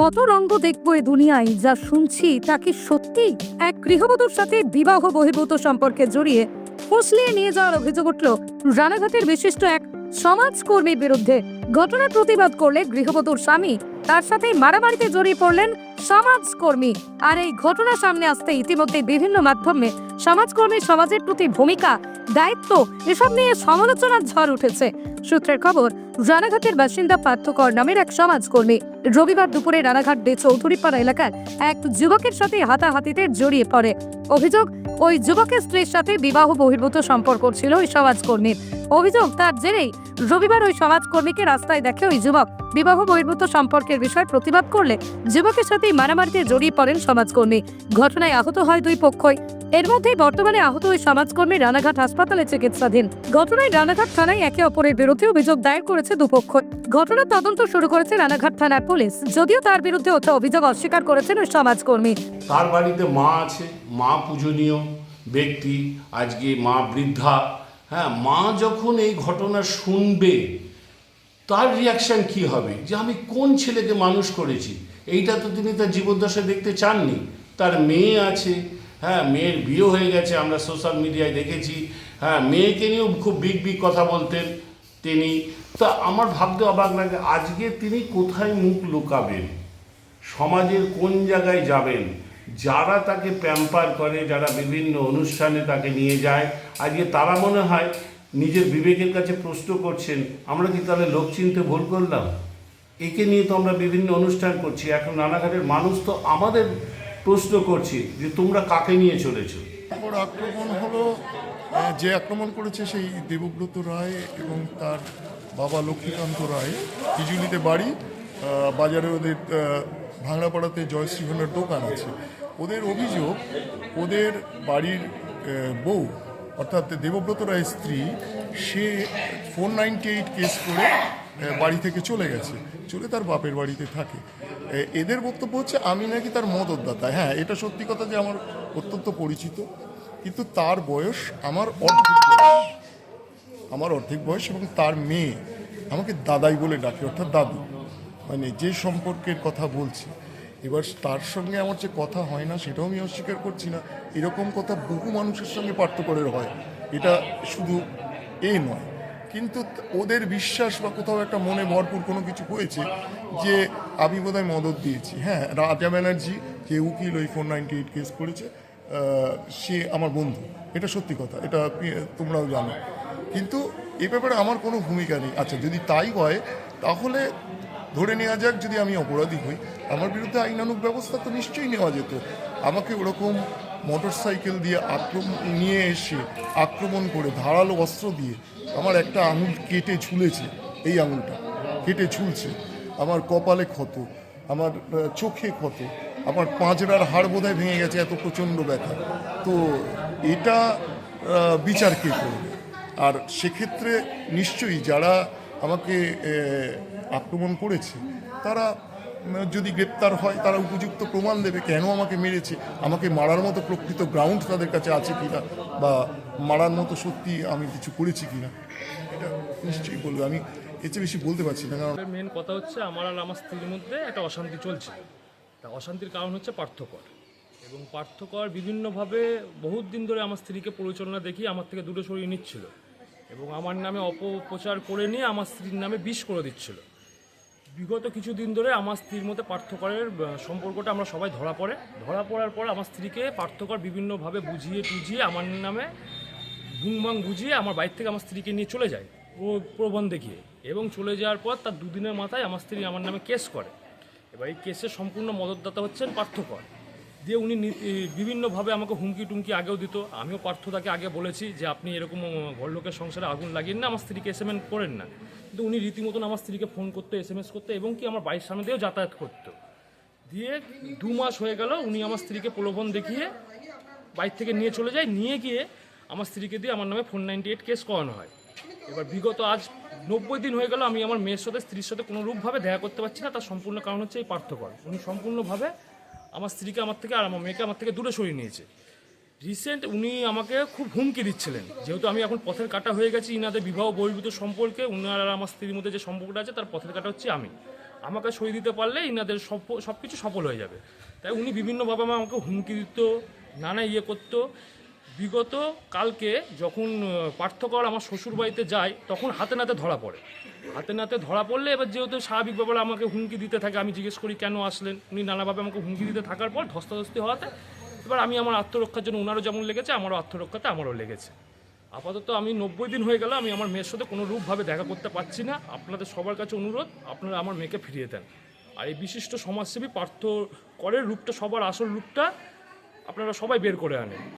কত রঙ্গ দেখব এ দুনিয়ায় যা শুনছি তা কি সত্যি? এক গৃহবধূর সাথে বিবাহ বহির্ভূত সম্পর্কে জড়িয়ে ফুসলিয়ে নিয়ে যাওয়ার অভিযোগ উঠল, রানাঘাটের বিশিষ্ট এক সমাজকর্মীর বিরুদ্ধে ঘটনার প্রতিবাদ করলে গৃহবধূর স্বামী তার সাথে মারামারিতে জড়িয়ে পড়লেন সমাজকর্মী। আর এই ঘটনা সামনে আসতে ইতিমধ্যে বিভিন্ন মাধ্যমে সমাজকর্মীর সমাজের প্রতি ভূমিকা, দায়িত্ব এসব নিয়ে সমালোচনার ঝড় উঠেছে। সূত্রের খবর, রানাঘাটের বাসিন্দা পার্থকর নামের এক সমাজকর্মী রবিবার দুপুরে রানাঘাট দে চৌধুরীপাড়া এলাকার এক যুবকের সাথে হাতাহাতিতে জড়িয়ে পড়ে। অভিযোগ, ওই যুবকের স্ত্রীর সাথে বিবাহ বহির্ভূত সম্পর্ক ছিল ওই সমাজকর্মীর। অভিযোগ, তার জেরেই রবিবার ওই সমাজকর্মীকে রাস্তায় দেখে ওই যুবক বিবাহ বহির্ভূত সম্পর্কের বিষয়ে প্রতিবাদ করলে যুবকের সাথে মারামারিতে জড়িয়ে পড়েন সমাজকর্মী। ঘটনায় আহত হয় দুই পক্ষই। এর মধ্যেই বর্তমানে আহত ওই সমাজকর্মী রানাঘাট হাসপাতালে চিকিৎসাধীন। ঘটনায় রানাঘাট থানায় একে অপরের বিরুদ্ধে অভিযোগ দায়ের করেছে দুপক্ষ। ঘটনার তদন্ত শুরু করেছে রানাঘাট থানার পুলিশ। যদিও তার বিরুদ্ধে অভিযোগ অস্বীকার করেছেন ওই সমাজকর্মী। তার বাড়িতে মা আছে, মা পূজনীয় ব্যক্তি, আজকে মা বৃদ্ধা। হ্যাঁ মা যখন এই ঘটনা শুনবে, তার রিয়াকশন কি হবে? যে আমি কোন ছেলেকে মানুষ করেছি? এইটা তো তিনি তার জীবদ্দশায় দেখতে চাননি। তার মেয়ে আছে হ্যাঁ মেয়ের বিয়ে হয়ে গেছে, আমরা সোশ্যাল মিডিয়ায় দেখেছি। হ্যাঁ মেয়েকে নিয়েও খুব বিগ বিগ কথা বলতেন তিনি। তা আমার ভাবতে অবাক লাগে, আজকে তিনি কোথায় মুখ লুকাবেন? সমাজের কোন জায়গায় যাবেন? যারা তাকে প্যাম্পার করে, যারা বিভিন্ন অনুষ্ঠানে তাকে নিয়ে যায়, আজকে তারা মনে হয় নিজের বিবেকের কাছে প্রশ্ন করছেন, আমরা কি তাহলে লোক চিনতে ভুল করলাম? একে নিয়ে তো আমরা বিভিন্ন অনুষ্ঠান করছি, এখন রানাঘাটের মানুষ তো আমাদের প্রশ্ন করছি যে তোমরা কাকে নিয়ে চলেছো? ওপর আক্রমণ হলো যে আক্রমণ করেছে সেই দেবব্রত রায় এবং তার বাবা লক্ষ্মীকান্ত রায় বিজুলিতে বাড়ি বাজারে ওদের ভাঙড়াপাড়াতে জয়শ্রী দোকান আছে। ওদের অভিযোগ, ওদের বাড়ির বউ, অর্থাৎ দেবব্রত রায়ের স্ত্রী, সে ফোর নাইনটি এইট কেস করে বাড়ি থেকে চলে গেছে। চলে তার বাপের বাড়িতে থাকে। এদের বক্তব্য হচ্ছে, আমি নাকি তার মদতদাতা হ্যাঁ এটা সত্যি কথা যে আমার অত্যন্ত পরিচিত। কিন্তু তার বয়স আমার অর্ধেক বয়স। আমার অর্ধেক বয়স এবং তার মেয়ে, আমাকে দাদাই বলে ডাকে, অর্থাৎ দাদু। মানে যে সম্পর্কের কথা বলছি। এবার তার সঙ্গে আমার যে কথা হয় না, সেটাও আমি অস্বীকার করছি না। এরকম কথা বহু মানুষের সঙ্গে পার্থক্যের হয়। এটা শুধু এ নয়। কিন্তু ওদের বিশ্বাস বা কোথাও একটা মনে ভরপুর কোনো কিছু হয়েছে যে আমি বোধহয় মদত দিয়েছি। হ্যাঁ রাজা ব্যানার্জি, যে উকিল ওই ফোর নাইনটি এইট কেস করেছে সে আমার বন্ধু। এটা সত্যি কথা, এটা তোমরাও জানো। কিন্তু এ ব্যাপারে আমার কোনো ভূমিকা নেই। আচ্ছা যদি তাই হয়, তাহলে ধরে নেওয়া যাক যদি আমি অপরাধী হই, আমার বিরুদ্ধে আইনানুক ব্যবস্থা তো নিশ্চয়ই নেওয়া যেত। আমাকে ওরকম মোটর সাইকেল দিয়ে আক্রমণ নিয়ে এসে আক্রমণ করে, ধারালো অস্ত্র দিয়ে আমার একটা আঙুল কেটে ঝুলেছে, এই আঙুলটা, কেটে ঝুলছে। আমার কপালে ক্ষত, আমার চোখে ক্ষত, আমার পাঁচড়ার হাড় বোধহয় ভেঙে গেছে, এত প্রচণ্ড ব্যথা। তো এটা বিচার কে করবে? আর সেক্ষেত্রে নিশ্চয়ই যারা আমাকে আক্রমণ করেছে, তারা যদি গ্রেপ্তার হয়, তারা উপযুক্ত প্রমাণ দেবে কেন আমাকে মেরেছে? আমাকে মারার মতো প্রকৃত গ্রাউন্ড তাদের কাছে আছে কি কিনা? বা মারার মতো সত্যি আমি কিছু করেছি কিনা? এটা নিশ্চয়ই বলবে। আমি চেয়ে বেশি বলতে পারছি না, কারণ মেন কথা হচ্ছে, আমার আর আমার স্ত্রীর মধ্যে একটা অশান্তি চলছে। তা অশান্তির কারণ হচ্ছে পার্থকর এবং পার্থকর বিভিন্নভাবে বহুত দিন ধরে আমার স্ত্রীকে পরিচালনা দেখিয়ে আমার থেকে দূরে সরিয়ে নিচ্ছিল। এবং আমার নামে অপপ্রচার করে নিয়ে আমার স্ত্রীর নামে বিষ করে দিচ্ছিল। বিগত কিছুদিন ধরে আমার স্ত্রীর মধ্যে পার্থকরের সম্পর্কটা আমরা সবাই ধরা পড়ে। ধরা পড়ার পর আমার স্ত্রীকে পার্থকর বিভিন্নভাবে বুঝিয়ে টুঝিয়ে আমার নামে ভুংবাং বুঝিয়ে আমার বাড়ি থেকে আমার স্ত্রীকে নিয়ে চলে যায় প্র- প্রবণ দেখিয়ে এবং চলে যাওয়ার পর তার দুদিনের মাথায় আমার স্ত্রী আমার নামে কেস করে। এবার এই কেসের সম্পূর্ণ মদতদাতা হচ্ছেন পার্থকর দিয়ে উনি বিভিন্নভাবে আমাকে হুমকি টুমকি আগেও দিত। আমিও পার্থতাকে আগে বলেছি যে, আপনি এরকম ঘরলোকের সংসারে আগুন লাগিয়ে না, আমার স্ত্রীকে এস এম করেন না। কিন্তু উনি রীতিমতন আমার স্ত্রীকে ফোন করতো এস এম এস করতো এবং কি আমার বাড়ির সামনে দিয়েও যাতায়াত করতো। দিয়ে দু মাস হয়ে গেল উনি আমার স্ত্রীকে প্রলোভন দেখিয়ে বাইর থেকে নিয়ে চলে যায়। নিয়ে গিয়ে আমার স্ত্রীকে দিয়ে আমার নামে ফোর নাইনটি এইট কেস করানো হয়। এবার বিগত আজ নব্বই দিন হয়ে গেল আমি আমার মেয়ের সাথে, স্ত্রীর সাথে কোনো রূপভাবে দেখা করতে পারছি না। তার সম্পূর্ণ কারণ হচ্ছে এই পার্থক্য। উনি সম্পূর্ণভাবে আমার স্ত্রীকে আমার থেকে আর আমার মেয়েকে আমার থেকে দূরে সরিয়ে নিয়েছে। রিসেন্ট উনি আমাকে খুব হুমকি দিচ্ছিলেন। যেহেতু আমি এখন পথের কাটা হয়ে গেছি ইনাদের বিবাহ বহির্ভূত সম্পর্কে, উনার আর আমার স্ত্রীর মধ্যে যে সম্পর্কটা আছে, তার পথের কাটা হচ্ছে আমি। আমাকে সই দিতে পারলে ইনাদের সব কিছু সফল হয়ে যাবে। তাই উনি বিভিন্নভাবে আমাকে হুমকি দিত, নানা ইয়ে করতো। বিগত কালকে যখন পার্থকর আমার শ্বশুর বাড়িতে যায়, তখন হাতে নাতে ধরা পড়ে। হাতে নাতে ধরা পড়লে এবার যেহেতু স্বাভাবিক ব্যাপারে আমাকে হুমকি দিতে থাকে, আমি জিজ্ঞেস করি, কেন আসলেন? উনি নানাভাবে আমাকে হুমকি দিতে থাকার পর ধস্তাধস্তি হওয়াতে এবার আমি আমার আত্মরক্ষার জন্য ওনারও যেমন লেগেছে, আমারও আত্মরক্ষাতে আমারও লেগেছে। আপাতত আমি নব্বই দিন হয়ে গেল, আমি আমার মেয়ের সাথে কোনো রূপভাবে দেখা করতে পারছি না। আপনাদের সবার কাছে অনুরোধ, আপনারা আমার মেয়েকে ফিরিয়ে দেন। আর এই বিশিষ্ট সমাজসেবী পার্থ করের রূপটা, সবার আসল রূপটা আপনারা সবাই বের করে আনেন।